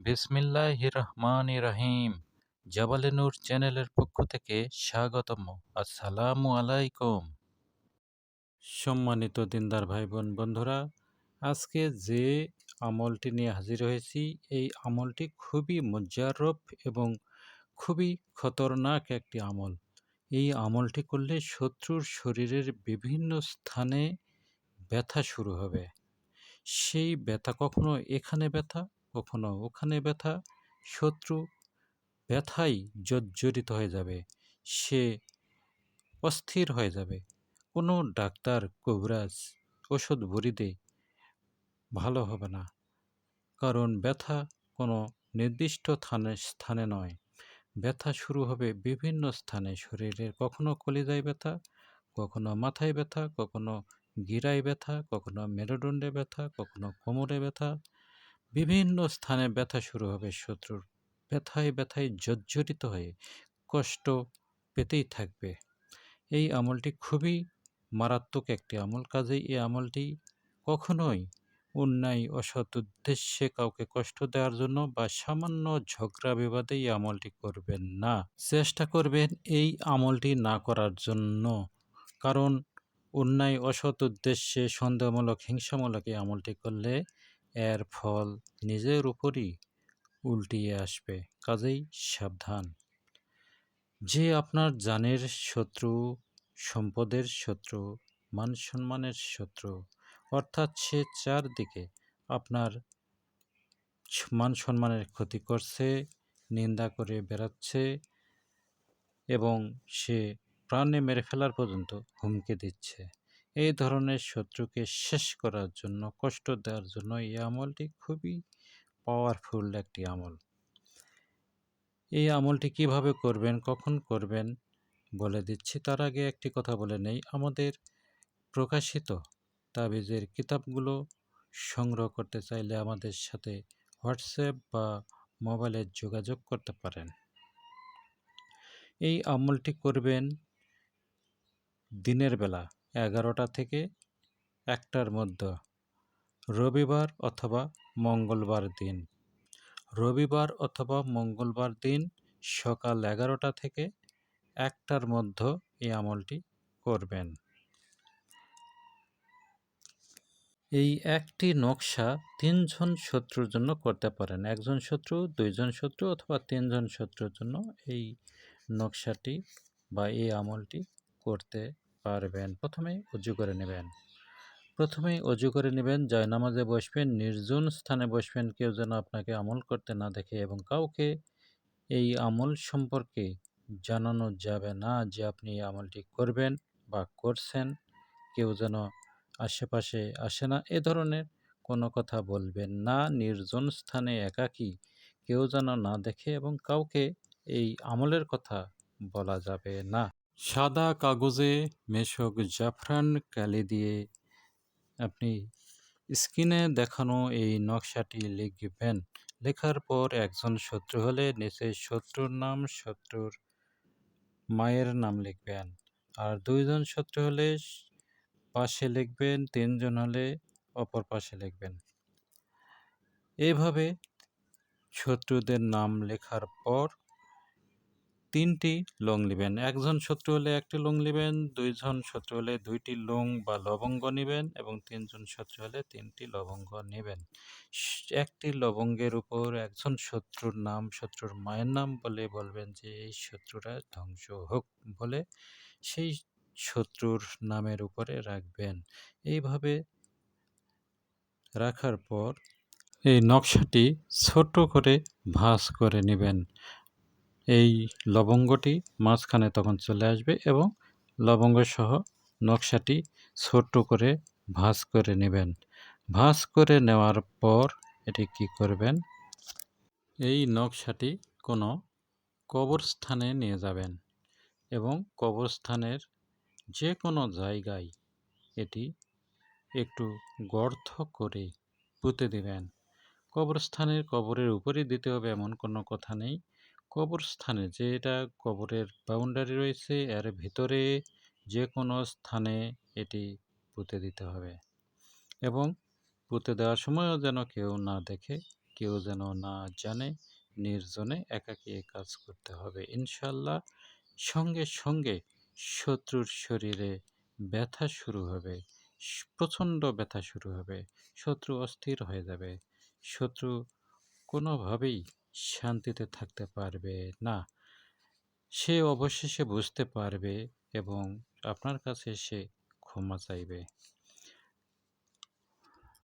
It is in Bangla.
বিসমিল্লাহ রহমান রহিম জাবালে নূর চ্যানেলের পক্ষ থেকে স্বাগতম আসসালামু আলাইকুম। সম্মানিত দিনদার ভাই বোন বন্ধুরা, আজকে যে আমলটি নিয়ে হাজির হয়েছি, এই আমলটি খুবই মুজারব এবং খুবই খতরনাক একটি আমল। এই আমলটি করলে শত্রুর শরীরের বিভিন্ন স্থানে ব্যথা শুরু হবে। সেই ব্যথা কখনো এখানে ব্যথা কখনো ওখানে ব্যথা, শত্রু ব্যথাই জর্জরিত হয়ে যাবে, সে অস্থির হয়ে যাবে। কোনো ডাক্তার, কবিরাজ ওষুধ বড়িতে ভালো হবে না। কারণ ব্যথা কোনো নির্দিষ্ট স্থানে স্থানে নয়। ব্যথা শুরু হবে বিভিন্ন স্থানে। শরীরের কখনো কলিজায় ব্যথা, কখনো মাথায় ব্যথা, কখনো গিরায় ব্যথা, কখনো মেরুদণ্ডে ব্যথা, কখনো কোমরে ব্যথা বিভিন্ন স্থানে ব্যথা শুরু হবে, শত্রুর ব্যথায় ব্যথায় জর্জরিত হয়ে কষ্ট পেতেই থাকবে। এই আমলটি খুবই মারাত্মক একটি আমল। কাজেই এই আমলটি কখনোই অন্যায়, অসৎ উদ্দেশ্যে কাউকে কষ্ট দেওয়ার জন্য বা সামান্য ঝগড়া বিবাদে এই আমলটি করবেন না। চেষ্টা করবেন এই আমলটি না করার জন্য। কারণ অন্যায়, অসৎ উদ্দেশ্যে সন্দেহমূলক, হিংসামূলক এই আমলটি করলে এর ফল নিজের উপরই উল্টিয়ে আসবে, কাজেই সাবধান। যে আপনার জানের শত্রু, সম্পদের শত্রু মান সম্মানের শত্রু, অর্থাৎ সে চারদিকে আপনার মান সম্মানের ক্ষতি করছে, নিন্দা করে বেড়াচ্ছে এবং সে প্রাণে মেরে ফেলার পর্যন্ত হুমকি দিচ্ছে। এই ধরনের শত্রুকে শেষ করার জন্য, কষ্ট দেওয়ার জন্য এই আমলটি খুবই পাওয়ারফুল একটি আমল। এই আমলটি কীভাবে করবেন, কখন করবেন বলে দিচ্ছি। তার আগে একটি কথা বলে নেই। আমাদের প্রকাশিত তাবিজের কিতাবগুলো সংগ্রহ করতে চাইলে আমাদের সাথে হোয়াটসঅ্যাপ বা মোবাইলে যোগাযোগ করতে পারেন। এই আমলটি করবেন দিনের বেলা। এগারোটা থেকে একটার মধ্যে। রবিবার অথবা মঙ্গলবার দিন। রবিবার অথবা মঙ্গলবার দিন সকাল এগারোটা থেকে একটার মধ্যে এই আমলটি করবেন। এই একটি নকশা তিনজন শত্রুর জন্য করতে পারেন। একজন শত্রু, দুইজন শত্রু অথবা তিনজন শত্রুর জন্য এই নকশাটি বা এই আমলটি করতে পারবেন। প্রথমে উজু করে নেবেন। প্রথমে অজু করে নেবেন নামাজে বসবেন, নির্জন স্থানে বসবেন, কেউ যেন আপনাকে আমল করতে না দেখে এবং কাউকে এই আমল সম্পর্কে জানানো যাবে না যে আপনি এই আমলটি করবেন বা করছেন। কেউ যেন আশেপাশে আসে না, এ ধরনের কোনো কথা বলবেন না। নির্জন স্থানে একাকী, কেউ যেন না দেখে এবং কাউকে এই আমলের কথা বলা যাবে না। সাদা কাগজে মেশক জাফরান কালি দিয়ে আপনি স্ক্রিনে দেখানো এই নকশাটি লিখবেন। লেখার পর একজন শত্রু হলে নিচে শত্রুর নাম, শত্রুর মায়ের নাম লিখবেন। আর দুইজন শত্রু হলে পাশে লিখবেন, তিনজন হলে অপর পাশে লিখবেন। এভাবে শত্রুদের নাম লেখার পর তিনটি লং নেবেন। একজন শত্রু হলে একটি লং নেবেন, দুইজন শত্রু হলে দুইটি লং বা লবঙ্গ নেবেন এবং তিনজন শত্রু হলে তিনটি লবঙ্গ নেবেন। একটি লবঙ্গের উপর একজন শত্রুর নাম, শত্রুর মায়ের নাম বলে বলবেন যে, এই শত্রুরা ধ্বংস হোক বলে সেই শত্রুর নামের উপরে রাখবেন। এইভাবে রাখার পর এই নকশাটি ছোট করে ভাঁজ করে নেবেন। এই লবঙ্গটি মাঝখানে তখন চলে আসবে এবং লবঙ্গ সহ নকশাটি ছোট করে ভাঁজ করে নেবেন। ভাঁজ করে নেওয়ার পর এটি কি করবেন? এই নকশাটি কোনো কবরস্থানে নিয়ে যাবেন এবং কবরস্থানের যে কোনো জায়গায় এটি একটু গর্ত করে পুঁতে দেবেন। কবরস্থানের কবরের উপরে দিতে হবে এমন কোনো কথা নেই। কবরস্থানে যেটা কবরের বাউন্ডারি রয়েছে, এর ভিতরে যে কোনো স্থানে এটি পুঁতে দিতে হবে। এবং পুঁতে দেওয়ার সময়ও যেন কেউ না দেখে, কেউ যেন না জানে, নির্জনে একাকী কাজ করতে হবে। ইনশাল্লাহ সঙ্গে সঙ্গে শত্রুর শরীরে ব্যথা শুরু হবে, প্রচণ্ড ব্যথা শুরু হবে, শত্রু অস্থির হয়ে যাবে। শত্রু কোনোভাবেই শান্তিতে থাকতে পারবে না? সে অবশেষে বুঝতে পারবে এবং আপনার কাছে সে ক্ষমা চাইবে।